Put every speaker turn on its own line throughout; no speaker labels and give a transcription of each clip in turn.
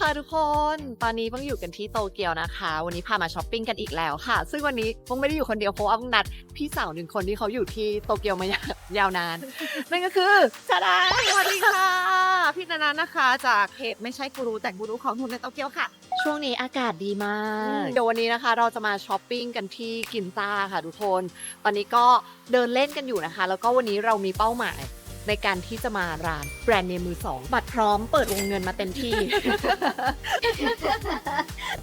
ค่ะทุกคน ตอนนี้เพิ่งอยู่กันที่โตเกียวนะคะ วันนี้พามาช้อปปิ้งกันอีกแล้วค่ะ ซึ่งวันนี้เพิ่งไม่ได้อยู่คนเดียวเพราะว่าเพิ่งนัดพี่สาวหนึ่งคนที่เขาอยู่ที่โตเกียวมายายาวนาน นั่นก็คือชาดาสวัสดีค่ะ พี่นานานะคะ จากเพจไม่ใช่กูรูแต่กูรูของทุนในโตเกียวค่ะ ช่วงนี้อากาศดีมาก เดี๋ยววันนี้นะคะ เราจะมาช้อปปิ้งกันที่กินซ่าค่ะทุกคน ตอนนี้ก็เดินเล่นกันอยู่นะคะ แล้วก็วันนี้เรามีเป้าหมาย ในการที่จะมาร้านแบรนด์เนมมือสองบัตรพร้อมเปิดวงเงินมาเต็มที่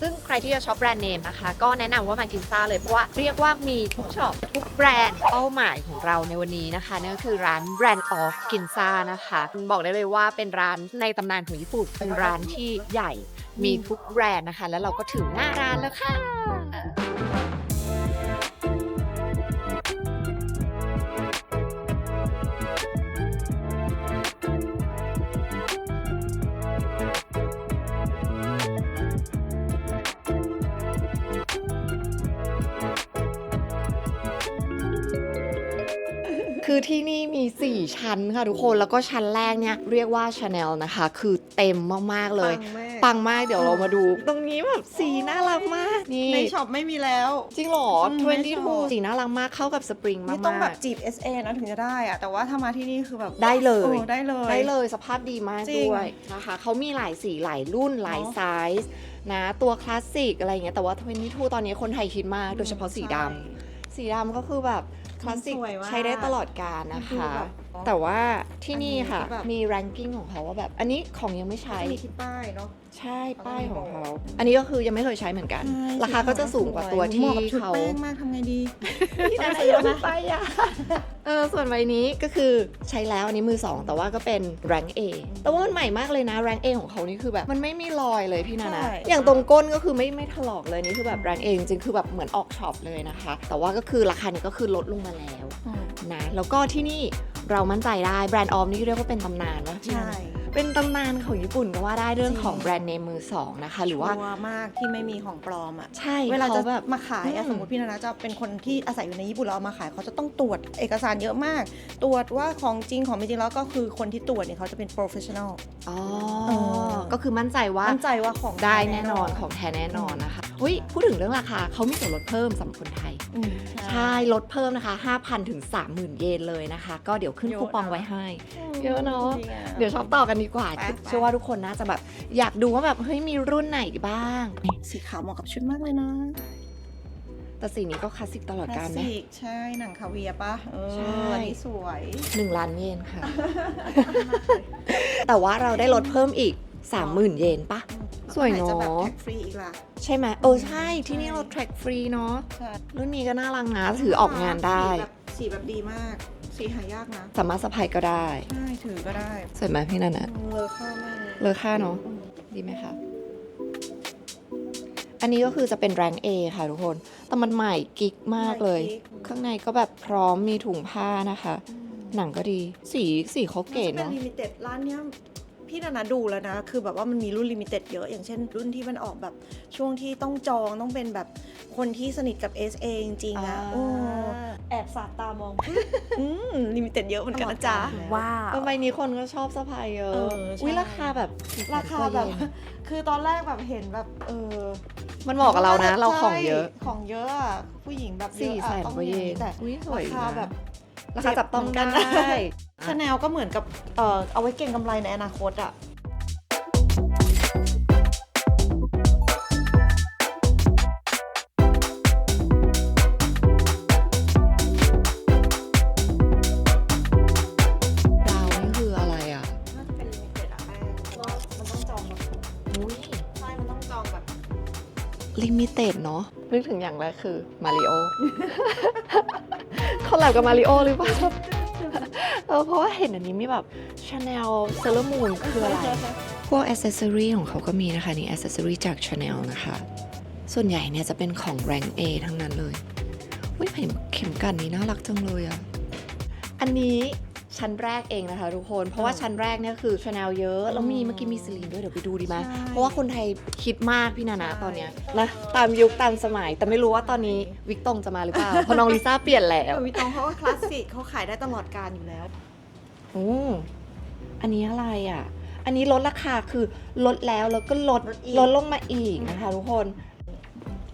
ซึ่งใครที่จะช็อปแบรนด์เนมนะคะ ก็แนะนำว่ามากินซ่าเลยเพราะว่าเรียกว่ามีทุกช็อปทุกแบรนด์เป้าหมายของเราในวันนี้นะคะนั่นก็คือร้านแบรนด์ออฟกินซ่านะคะ บอกได้เลยว่าเป็นร้านในตำนานของญี่ปุ่นเป็นร้านที่ใหญ่มีทุกแบรนด์นะคะ แล้วเราก็ถึงหน้าร้านแล้วค่ะ คือที่นี่มี 4 ชั้นค่ะทุกคนแล้วก็ชั้นแรกเนี่ยเรียกว่า Chanel นะคะ คือเต็มมากๆเลย ปังมากเดี๋ยวเรามาดู ตรงนี้แบบสีน่ารักมากนี่
ในช็อปไม่มีแล้ว
จริงเหรอ
อืมในช็อป
22สีน่ารักมากเข้ากับสปริงมาก
นี่ต้องแบบจีบ SA นะถึงจะได้อะแต่ว่าถ้ามาที่นี่คือแบบ
ได้เลย
โอ้ได้เลย
ได้เลยสภาพดีมาก
จริง
ด้วยนะคะเขามีหลายสีหลายรุ่นหลาย
เนอะ
ไซส์นะตัวคลาสสิกอะไรอย่างเงี้ยแต่ว่า22ตอนนี้คนไทยคิดมากโดยเฉพาะสีดำสีดำก็คือแบบ คลาสสิก
สวยมาก
ใช้ได้ตลอดกาลนะ
ดู
คะ
แบบ
แต่ว่าที่นี่ค่ะ
อันนี้แบบ
มี ranking ของเขาว่าแบบ อันนี้ของยังไม่ใช้
จะมีที่ป้ายเนาะ
ใช่ป้ายของเขา
เขา
อันนี้ก็คือยังไม่เคยใช้เหมือนกัน
ใช่
ราคาก็จะสูงกว่าตัว
เห
ที่
มาะกับชุด
เขา
แป้งมากทำไงดี
พี่
ได้
นา
ใช้
เย
เย
อะ
อะไหม
ไปอะเออส่วนใบนี้ก็คือใช้แล้วอันนี้มือสองแต่ว่าก็เป็น rank A แต่ว่ามันใหม่มากเลยนะ rank A ของเขานี่คือแบบ มันไม่มีรอยเลยพี่นานะ
ใช่
อย่างตรงก้นก็คือไม่ไม่ถลอกเลยนี่คือแบบ rank A จริงๆคือแบบเหมือนออกช็อปเลยนะคะ แต่ว่าก็คือราคาเนี่ยก็คือลดลงมาแล้ว
อืม
นะแล้วก็ที่นี่เรามั่นใจได้แบรนด์ออมนี่เรียกว่าเป็นตำนานวะ
ใช่
เป็นตำนานของญี่ปุ่นก็ว่าได้เรื่อง
จริง
ของแบรนด์เนมมือสองนะคะ หรือว่า
ชัวร์มากที่ไม่มีของปลอมอะ
ใช่
เวลาจะ
ขแบบ
มาขายอะ
อืม
สมมติพี่นานะจะเป็นคนที่อาศัยอยู่ในญี่ปุ่นแล้วเอามาขายเขาจะต้องตรวจเอกสารเยอะมาก ตรวจว่าของจริงของไม่จริงแล้วก็คือคนที่ตรวจเนี่ยเขาจะเป็น professional
อ๋อ
เออ
ก็คือมั่นใจว่า
มั่นใจว่าของ
ได้แน่นอนของแท้แน่นอนนะคะ อุ้ยพูดถึงเรื่องราคาเขามีส่วนลดเพิ่มสำหรับคนไทย
อืม
ใช่ลดเพิ่มนะคะ 5,000 ถึง 30,000 เยนเลยนะคะ ก็เดี๋ยวขึ้น
เยอะ
คูปอง
นะ
ไว้ให้
ม
เยอะเนอะ
จริงอ
เดี๋ยวช็อปต่อกันดีกว่า
ไปไป
เชื่อว่าทุกคนน่าจะแบบ อยากดูว่าแบบ เฮ้ย มีรุ่นไหนบ้าง
สีขาวเหมาะกับชุดมากเลยนะ
แต่สีนี้ก็คลาสสิกตลอด
คลา
การ
ส
ไหม
สิกใช่หนังคาเวียร์ปะเออ
ใช่
อันนี้สวย
หนึ่งล้านเยนค่ะ แต่ว่าเราได้ลดเพิ่มอีก 30,000 เยนปะ สวยเนอะ
จะแบบแท็กฟรีอีกล่ะ
ใช่ไหมเออใช่ที่นี่เรา track ฟรีเนาะ
ใช่
รุ่นนี้ก็น่ารักนะถือออกงานได้
สีแบบสีแบบดีมาก สีหายากนะ
สามารถสะพายก็ได้
ใช่ถือก็ได้
สวยไหมพี่นันนะ
เลอค่ามากเลย
เลอค่าเนอะดีไหมคะอันนี้ก็คือจะเป็นแรง A ค่ะทุกคน แต่มันใหม่กิ๊กมากเลย ข้างในก็แบบพร้อมมีถุงผ้านะคะ หนังก็ดี สีสีเขาเก๋
เป็น
เนาะ
ลิมิเต็ดร้านเนี้ย พี่นานาดูแล้วนะ คือแบบว่ามันมีรุ่นลิมิเต็ดเยอะ อย่างเช่น รุ่นที่มันออกแบบช่วงที่ต้องจองต้องเป็นแบบคนที่สนิทกับ SA จริงๆอะโอ้แอบสาดตามองอืมลิมิเต็ดเยอะเหมือนกันนะจ๊ะ
ว้าว
ก็ใบนี้คนก็ชอบสะพายเยอะ
เออใช่
อุ้ยราคาแบบ
ราคาแบบ
400กว่เยน
คือตอนแรกแบบเห็นแบบเออ
มันเหมาะกับเรานะ เราของเยอะ
ใช่ของเยอะอะผู้หญิงแบบเย
สี่
อะ
แส
อะ
น
ต้อง
กว่าเย
มี
น
แต่
อุ้ยสวย
ราคา
นะ
แบบ
ราคาจับต้อง
เจ็บเหมื
ได้
อนกันชาแนลก็เหมือนกับเอ่อเอาไว้เก่งกำไรในอนาคตอะ
ดาวนี่คืออะไรอะ
น่าจะเป็นลิมิเต็ดอะแป้งเพราะว่ามันต้องจองแบบ
อุ้ย
ใช่มันต้องจองแบบ
ลิมิเต็ดเนาะนึกถึงอย่างแรกคือมาริโอ เขาแลบกับมาริโอหรือเปล่าเออเพราะว่าเห็นอันนี้มีแบบชาแนลเซเลอร์มูนคืออะไร พวกอ c เซสซอรีของเขาก็มีนะคะ นี่อ c เซสซอรีจาก Chanel นะคะ ส่วนใหญ่เนี่ยจะเป็นของแรง A ทั้งนั้นเลย อุ้ยเห็นเข็มกันนี้น่ารักจังเลยอะอันนี้ ชั้นแรกเองนะคะทุกคน เพราะว่าชั้นแรกเนี่ยคือ Chanel เยอะแล้วมีเมื่อกี้มีซิลีนด้วยเดี๋ยวไปดูดีไหม
ใช่
เพราะว่าคนไทยคิดมากพี่นานะ
ใช่
ตอนเนี้ยนะตามยุคตามสมัย แต่ไม่รู้ว่าตอนนี้วิกตงจะมาหรือเปล่าเพราะน้องลิซ่าเปลี่ยนแล้ว
เออวิตองเขาว่าคลาสสิกเขาขายได้ตลอดการอยู่แล้ว
อืมอันนี้อะไรอะ อันนี้ลดราคาคือลดแล้วแล้วก็ลด
ลดอีก
ลดลงมาอีกนะคะทุกคน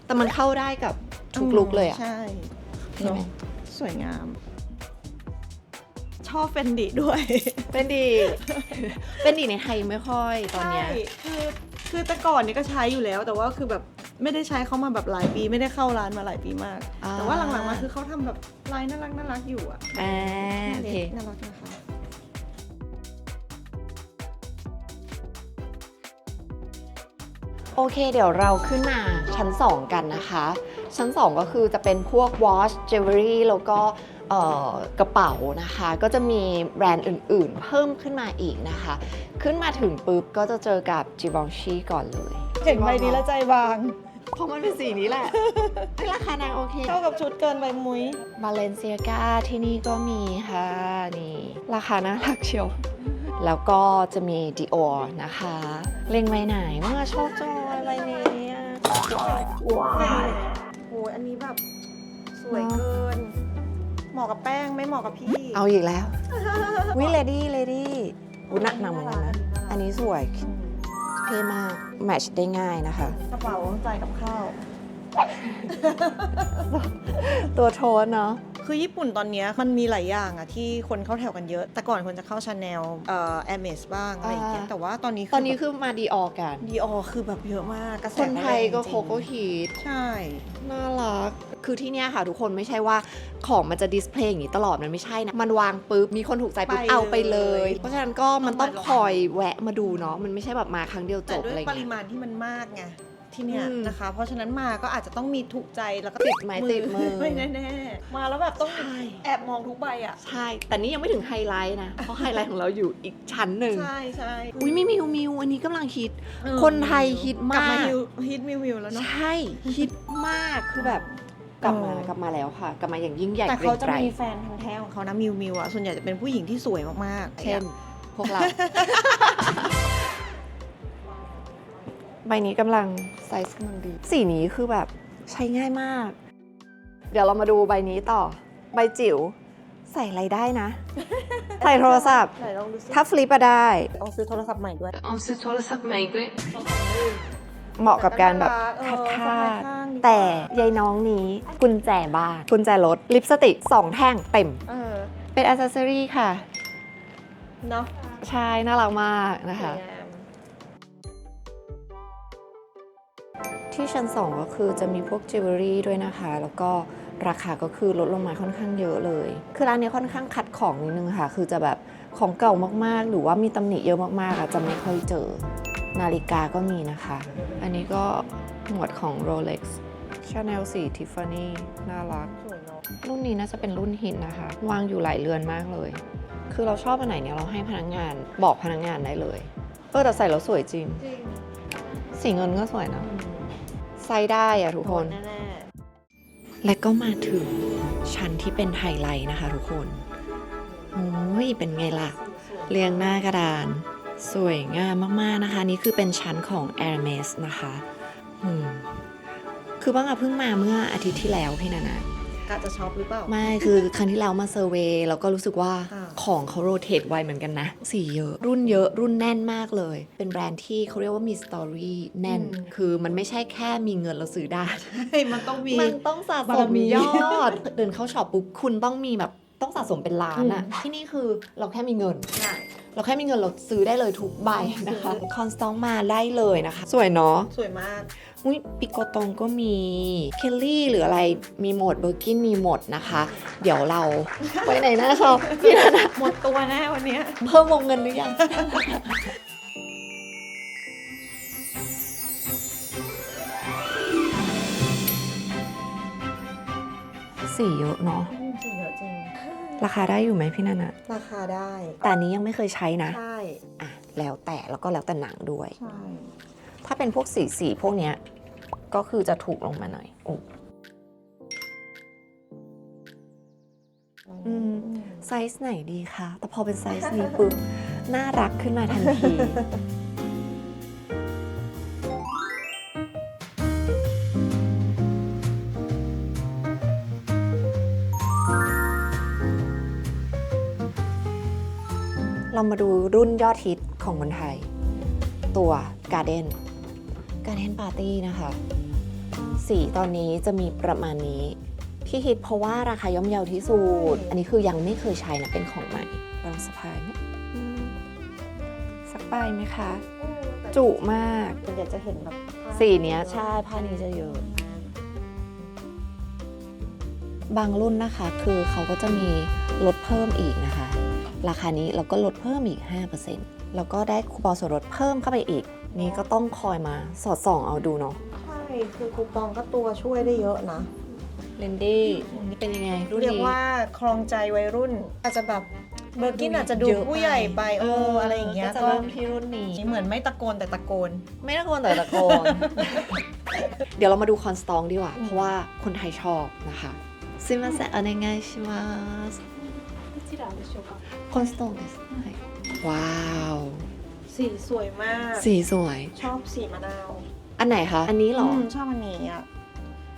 แต่มันเข้าได้กับทุกลุกเลยอะ
ใช่
ใช่ไหม
เนอะสวยงามช อบเฟนดิด้วย
เป็นดี เป็นดีในไทยไม่ค่อยตอนเนี้ย
ใช่คือคือแต่ก่อนนี่ก็ใช้อยู่แล้ว แต่ว่าคือแบบไม่ได้ใช้เขามาแบบหลายปี ไม่ได้เข้าร้านมาหลายปีมาก
อ่า
แต่ว่าหลังๆมาคือเขาทำแบบลายน่ารักน่ารักอยู่อะ
อ่าโอเค
น่ารักนะคะ
โอเค เดี๋ยวเราขึ้นมาชั้น 2 กันนะคะ ชั้น 2 ก็คือจะเป็นพวก watch jewelry แล้วก็เอ่อ กระเป๋านะคะ ก็จะมีแบรนด์อื่นๆ เพิ่มขึ้นมาอีกนะคะ ขึ้นมาถึงปุ๊บก็จะเจอกับ Givenchy ก่อนเลย
เห็นใบนี้แล้วใจบาง
เพราะมันเป็นสีนี้แหละให้ราคานางโอเค
เข้ากับชุดเกินใบมุ้ย
บาเลนเซียกาที่นี่ก็มีค่ะนี่ ราคาน่ารักเชียว แล้วก็จะมี Dior นะคะ เล็งใบไหนเมื่อชอบจอยใบนี้อะว้าย
โอ้ยอันนี้แบบสวยเกิน เหมาะกับแป้งไม่เหมาะกับพี่
เอาอีกแล้ววิเลดี้เลดี้อุ้ยหนักหนักเหมือนกันนะอันนี้สวยเท่มากแมทช์ได้ง่ายนะคะ
กระเป๋าจ่ายกับข้าว
ตัวโทนเนาะ
คือญี่ปุ่นตอนเนี้ยมันมีหลายอย่างอะที่คนเข้าแถวกันเยอะ แต่ก่อนคนจะเข้าชาแนลเอ่อแอมเมสบ้างอะไรอย่างเงี้ย
อ่า
แต่ว่าตอนนี้
ตอนนี้คือมาดีออกัน
ดีออคือแบบเยอะมากกระแส
คนไทยก็
แรงจริง
โคโค่ฮีท
ใช่
น่ารักคือที่เนี่ยค่ะทุกคนไม่ใช่ว่าของมันจะดิสเพลย์อย่างนี้ตลอดมันไม่ใช่นะ มันวางปุ๊บ มีคนถูกใจปุ๊บ เอาไปเลย เพราะฉะนั้นก็มันต้องคอยแวะมาดูเนาะมันไม่ใช่แบบมาครั้งเดียวจ
แต่
บ
ด้ว
อะไร
ยปริ
เงี้ย
มาณที่มันมากไง ที่เนี่ย
อืม
นะคะ เพราะฉะนั้นมาก็อาจจะต้องมีถูกใจแล้วก็
ติดไม้ติดมือ
ไม่แน่ๆมาแล้วแบบต้อง
ใช่
แอบมองทุกใบอะ
ใช่ แต่นี่ยังไม่ถึงไฮไลท์นะ เพราะไฮไลท์ของเราอยู่อีกชั้นหนึ่ง
ใช่ใช่
อุ้ยไม่มิวมิวอันนี้กำลังฮิต
เออ
คนไทยฮิตมาก
ลับมาฮิวฮิตมิวมิวแล้วเนาะ
ใช่ฮิตมากคือแบบกลับมา
เออ
กลับมาแล้วค่ะ กลับมาอย่างยิ่งใหญ่
แต่
เกรี
เขา
ยง
จะ
ไกร
มีแฟนทางแท้ของเขานะมิวมิวอะส่วนใหญ่จะเป็นผู้หญิงที่สวยมากๆ
เช่นพวกเรา ใบนี้กำลังไซส์กำลังดี สีนี้คือแบบใช้ง่ายมาก เดี๋ยวเรามาดูใบนี้ต่อ ใบจิ๋วใส่อะไรได้นะ ใส่โทรศัพท์
ไหนลองดูซิ
ถ้าฟลิปอะได้
ต้องซื้อโทรศัพท์ใหม่ด้วย
On ce tour le sac maigre.
เหมาะกับการแบบ
เอ
คั
อ
ด
สะ
คา
พาย
ด
ข้างดีกว่า
แต่ยายน้องนี้กุญแจบ้านกุญแจรถลิปสติกสองแท่งเต็ม
เออ
เป็นอ c เซสซอรี่ค่ะ
เนาะ
ใช่น่ารักมากนะคะ
สวยงาม
ที่ชั้น 2 ก็คือจะมีพวกจิวเวลรี่ด้วยนะคะ แล้วก็ราคาก็คือลดลงมาค่อนข้างเยอะเลย คือร้านนี้ค่อนข้างคัดของนิดนึงค่ะ คือจะแบบของเก่ามากๆ หรือว่ามีตำหนิเยอะมากๆอะจะไม่ค่อยเจอ นาฬิกาก็มีนะคะ อันนี้ก็หมวดของ Rolex Chanel 4 Tiffany น่ารัก
สวยเนาะ
รุ่นนี้น่าจะเป็นรุ่นหินนะคะ วางอยู่หลายเรือนมากเลย คือเราชอบอันไหนเนี่ยเราให้พนักงานบอกพนักงานได้เลย เออแต่ใส่แล้วสวยจริง
จริง
สีเงินก็สวยนะ ใส่ได้อะทุกคน
แน่
และก็มาถึงชั้นที่เป็นไฮไลท์นะคะทุกคน โอ้ย เป็นไงล่ะ เรียงหน้ากระดาน สวยงามมากๆนะคะ นี่คือเป็นชั้นของ Hermes นะคะอืมคือบ้างอะเพิ่งมาเมื่ออาทิตย์ที่แล้วพี่นานะ
ๆกะจะช็อปหรือเปล่า
ไม่ คือครั้งที่แล้วมาเซอร์เวย์แล้วก็รู้สึกว่า
ค่ะ
ของเขาโรเตทไวเหมือนกันนะ สีเยอะ รุ่นเยอะรุ่นแน่นมากเลย เป็นแบรนด์ที่เขาเรียกว่ามีสตอรี่แน่น คือมันไม่ใช่แค่มีเงินเราซื้อได้
เฮ้ยมันต้องมี
มันต้องสะ
บา
ส
ร
ม
มี
ยอด เดินเข้าช็อปปุ๊บคุณต้องมีแบบต้องสะสมเป็นล้านอะที่นี่คือเราแค่มีเงิน
ใช่
เราแค่มีเงินเราซื้อได้เลยทุกใบนะคะ คอนสตองมาได้เลยนะคะ สวยเนาะ
สวยมาก
อุ้ยปิโกตงก็มีเคลลี่หรืออะไรมีหมดเบอร์กินมีหมดนะคะ เดี๋ยวเราไปไหนหน้าช็อปพี่นานะ
หมดตัวแน่วันเนี้ย
เพิ่มวงเงินหรือยังสีเยอะเนาะ
จริงเยอะจริง
ราคาได้อยู่ไหมพี่นันอะ
ราคาได้
แต่อันนี้ยังไม่เคยใช้นะ
ใช่
อะ แล้วแต่แล้วก็แล้วแต่หนังด้วย
ใช่
ถ้าเป็นพวกสีสีพวกเนี้ยก็คือจะถูกลงมาหน่อยโอ้อืมไซส์ไหนดีคะ แต่พอเป็นไซส์นี้ปุ๊บ น่ารักขึ้นมาทันทีเรามาดูรุ่นยอดฮิตของคนไทย ตัว Garden Garden Party นะคะ สีตอนนี้จะมีประมาณนี้ที่ฮิตเพราะว่าราคาย่อมเยาที่สุด อันนี้คือยังไม่เคยใช้นะเป็นของใหม่ลองสะพายไหมอืมสักใบไหมคะ จุมาก
ส่วนใหญ่จะเห็นแบบ
สีเนี้ยใช่ผ้านี้จะเยอะ บางรุ่นนะคะ คือเขาก็จะมีลดเพิ่มอีกนะคะ ราคานี้เราก็ลดเพิ่มอีก 5%แล้วก็ได้คูปองส่วนลดเพิ่มเข้าไปอีก นี่ก็ต้องคอยมาสอดส่องเอาดูเนาะ
ใช่ คือคูปองก็ตัวช่วยได้เยอะนะ
เลนดี้นี่เป็นยังไงรู้น
เรียกว่าคลองใจวัยรุ่น อาจจะแบบเบอร์กินอาจจะดูผู้ใหญ่ไปโอออะไรอย่างเงี้ย
ก็จะเริ่มที่รุ่นนี้
เหมือนไม่ตะโกนแต่ตะโกน
ไม่ตะโกนแต่ตะโกน เดี๋ยวเรามาดูคอนสตองดีกว่า เพราะว่าคนไทยชอบนะคะซิมาเซอเนงายชิมาส。คอนสตองですว้าว
สีสวยมาก
สีสวย
ชอบสีมะนาว
อันไหนคะ อันนี้เหรอ
มชอบอันนี้อะ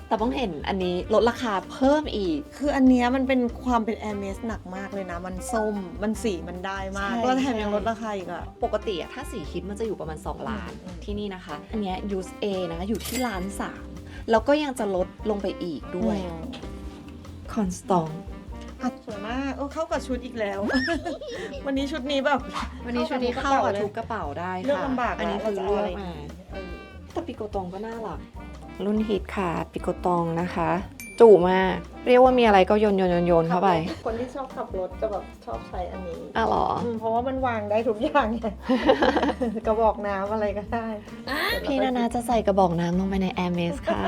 แต่ต้องเห็นอันนี้ลดราคาเพิ่มอีก
คืออันเนี้ยมันเป็นความเป็นแอร์เมสหนักมากเลยนะ มันส้ม มันสีมันได้มาก
ใช่
แล้วแถม
ใช่
ยังลดราคาอีกอะ
ปกติอะถ้าสีคิดมันจะอยู่ประมาณ 2 ล้าน
อืม
ที่นี่นะคะ อันเนี้ย use A นะคะอยู่ที่ล้านสามแล้วก็ยังจะลดลงไปอีกด้วย
อืม
คอนสตอง
อะ สวยมากเออเข้ากับชุดอีกแล้ว วันนี้ชุดนี้แบบ
วันนี้ชุดนี้เข้ากับทุกกระเป๋าได้ค่ะ
เลือกลำบาก
อันนี้คือ
ว่าจะ
เลื
เอา
อก
อะไร
มา
เออ
แต่ปิโกตองก็น่ารักรุ่นฮิตค่ะปิโกตองนะคะจุมากเรียกว่ามีอะไรก็โยนโยนโยนโยนเข้าไป
คนที่ชอบขับรถจะแบบชอบใช้อันนี้
อะเหรอ
อืมเพราะว่ามันวางได้ทุกอย่างไงกระบอกน้ำอะไรก็ได้
พี่นานาจะใส่กระบอกน้ำลงไปในแอร์เมสค่ะ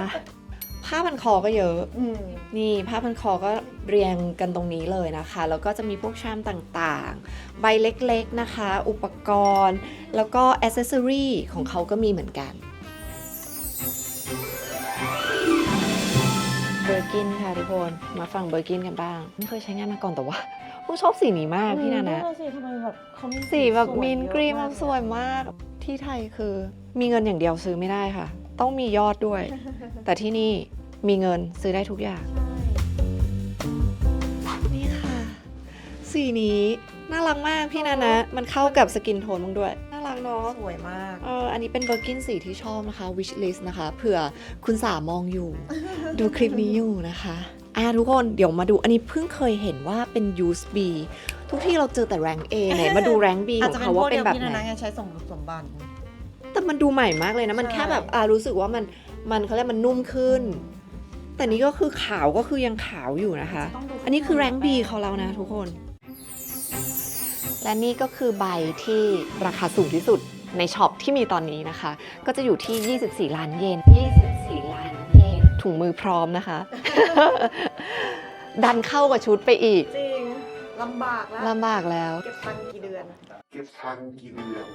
ผ้าพันคอก็เยอะ
อืม
นี่ผ้าพันคอก็เรียงกันตรงนี้เลยนะคะ แล้วก็จะมีพวกชามต่างๆ ใบเล็กๆนะคะ อุปกรณ์ แล้วก็อ c เซสซอรีของเขาก็มีเหมือนกันเบอร์กินค่ะทุกคน มาฟังเบอร์กินกันบ้าง ไม่เคยใช้งานมาก่อนแต่ว่าผู้ชอบสีนี้มากพี่นานะ
อืมสิทำไมแบบเขามี
สีแบบ
วย
มินกรีม
เยอะ
สวยมาก ที่ไทยคือ มีเงินอย่างเดียวซื้อไม่ได้ค่ะ ต้องมียอดด้วย แต่ที่นี่มีเงินซื้อได้ทุกอย่าง นี่ค่ะ สีนี้น่ารักมากพี่นานะ มันเข้ากับสกินโทนมึงด้วย น่ารักเนาะ
สวยมาก
เอออันนี้เป็นเบอร์กินสีที่ชอบนะคะ wish list นะคะ เผื่อคุณสามองอยู่ ดูคลิปนี้อยู่นะคะอะทุกคนเดี๋ยวมาดูอันนี้เพิ่งเคยเห็นว่าเป็น use B ทุกที่เราเจอแต่ rank A ไหนมาดู rank B
อาจ
ของ
จะเป็น
เขา
พว
ว่ากเป็
เดี
น
ยว
แบบ
พี่
ไห
นานะ
น
ไงใช้สมสมบัติ
แต่มันดูใหม่มากเลยนะ มัน
ใช่
แค่แบบอ่ารู้สึกว่ามันมันเขาเรียกมันนุ่มขึ้น แต่นี่ก็คือขาวก็คือยังขาวอยู่นะคะ
ต้องดู
อันนี้คือ rank B เขาแล้วนะทุกคน และนี่ก็คือใบที่ราคาสูงที่สุดในช็อปที่มีตอนนี้นะคะ ก็จะอยู่ที่ 24 ล้านเยน 24 ล้านเยน ถุงมือพร้อมนะคะ ดันเข้ากับชุดไปอีก
จริงลำบากแล้ว
ลำบากแล้ว
เก็บตังค์กี่เดือน
เก็บทันกี่เดือน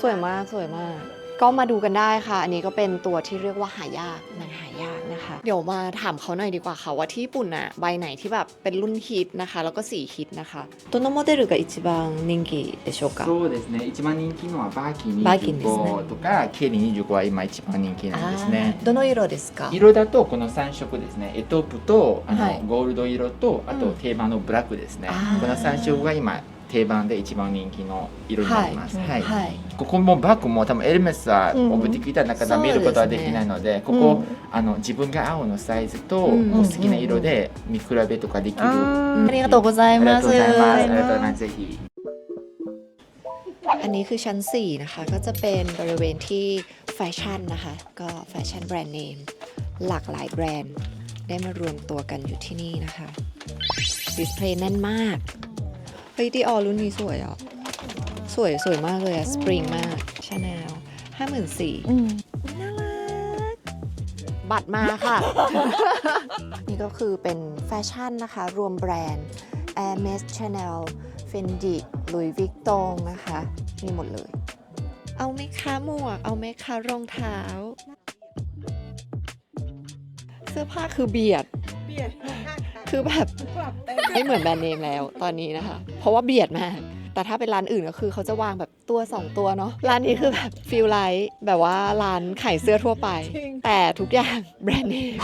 สวยมากสวยมาก ก็มาดูกันได้ค่ะ อันนี้ก็เป็นตัวที่เรียกว่าหายากหนังหายากนะคะ เดี๋ยวมาถามเขาหน่อยดีกว่าค่ะว่าที่ญี่ปุ่นอะใบไหนที่แบบเป็นรุ่นฮิตนะคะ แล้วก็สีฮิตนะคะตัวโนโมเดลが一番人気でしょうか
そうですね一番人気のはバーキン
バーキンですね
25とかケリー25は今一番人気なんですね
あーどの色ですか
色だとこの3色ですねエトープとあの、
はい
ゴールド色とあ
うん
と定番のブラックですね、
あー
この3色が今 定番で一番人気の色になります、
はい
はい
はい
ここもバッグも多分エルメスは
うん
オブティクいたらなかなか見ることはできないので、ここ、
うん
あの自分が青のサイズと、
うん
お好きな色で見比べとかできる、
あー
ありがとうござい
ありが
ます
とうございます。あ
ありがとうございます
りがとうございます。ぜひ。
อันนี้คือชั้น 4 นะคะ ก็จะเป็นบริเวณที่แฟชั่นนะคะ ก็แฟชั่นแบรนด์เนม หลากหลายแบรนด์ ได้มารวมตัวกันอยู่ที่นี่นะคะ ดิสเพลย์แน่นมาก เฮ้ยดีออรุ่นนี้สวยอะ สวยสวยมากเลยอะสปริงมากชาแนลห้าหมื่นสี่
อืม
น่ารัก บัตรมาค่ะ นี่ก็คือเป็นแฟชั่นนะคะ รวมแบรนด์ Hermes Chanel Fendi Louis Vuitton นะคะ มีหมดเลย เอาไหมคะหมวก เอาไหมคะรองเท้า เสื้อผ้าคือเบียด
เบียด
คือแบบ
ปรับเต็ม
ไม่เหมือนแบรนด์เนมแล้วตอนนี้นะคะ เพราะว่าเบียดมาก แต่ถ้าเป็นร้านอื่นก็คือเขาจะวางแบบตัว 2 ตัวเนาะร้านนี้คือแบบฟิลไลท์แบบว่าร้านขายเสื้อทั่วไป แต่ทุกอย่างแบรนด์เนม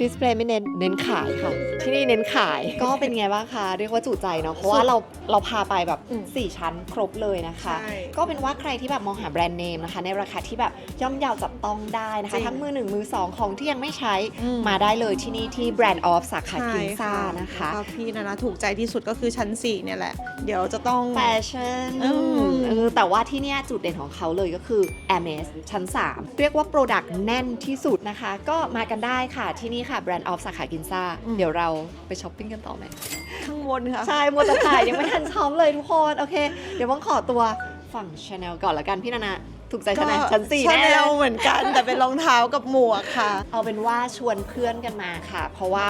ดิสเพลย์ไม่เน้นเน้นขายค่ะ ที่นี่เน้นขาย ก็เป็นไงบ้างคะเรียกว่าจุใจเนาะเพราะว่าเราเราพาไปแบบ
อืม
4ชั้นครบเลยนะคะ
ใช่
ก็เป็นว่าใครที่แบบมองหาแบรนด์เนมนะคะ ในราคาที่แบบย่อมเยาวจับต้องได้นะคะ
จริง
ทั้งมือหนึ่งมือสองของที่ยังไม่ใช้
อืม
มาได้เลยที่นี่ที่แบรนด์ออฟสาขากินซ่านะคะ
แล้วก็พี่นานาถูกใจที่สุดก็คือชั้น 4 เนี่ยแหละ เดี๋ยวจะต้อง
แฟชั่น
อืม
เออแต่ว่าที่เนี่ยจุดเด่นของเขาเลยก็คือ a m a z ชั้น 3 เรียกว่าโปรดักต์แน่นที่สุดนะคะ ก็มากันได้ค่ะที่นี่ค่ะแบรนด์ออฟสาขากินซ่า เดี๋ยวเราไปช้อปปิ้งกันต่อไหม
ข้างบนค่ะ
ใช่มัวแต่ถ่ายยังไม่ทันช้อมเลยทุกคน โอเค เดี๋ยวว่างขอตัวฝั่งชาแนลก่อนละกันพี่นานาถูกใจชาแนลชั้นสี่
ชา
แน่
แน
เล
ล
ย
เหมือนกัน แต่เป็นรองเท้ากับหมวกค่ะ
เอาเป็นว่าชวนเพื่อนกันมาค่ะ เพราะว่า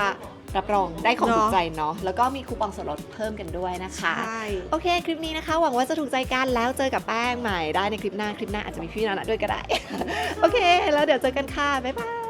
รับรองได้ของ
เนอะ
ถูกใจเนาะแล้วก็มีคูปองส่วนลดเพิ่มกันด้วยนะคะ
ใช่
โอเค คลิปนี้นะคะ หวังว่าจะถูกใจกันแล้วเจอกับแป้งใหม่ได้ในคลิปหน้า คลิปหน้าอาจจะมีพี่นานะด้วยก็ได้ โอเค แล้วเดี๋ยวเจอกันค่ะ บ๊ายบาย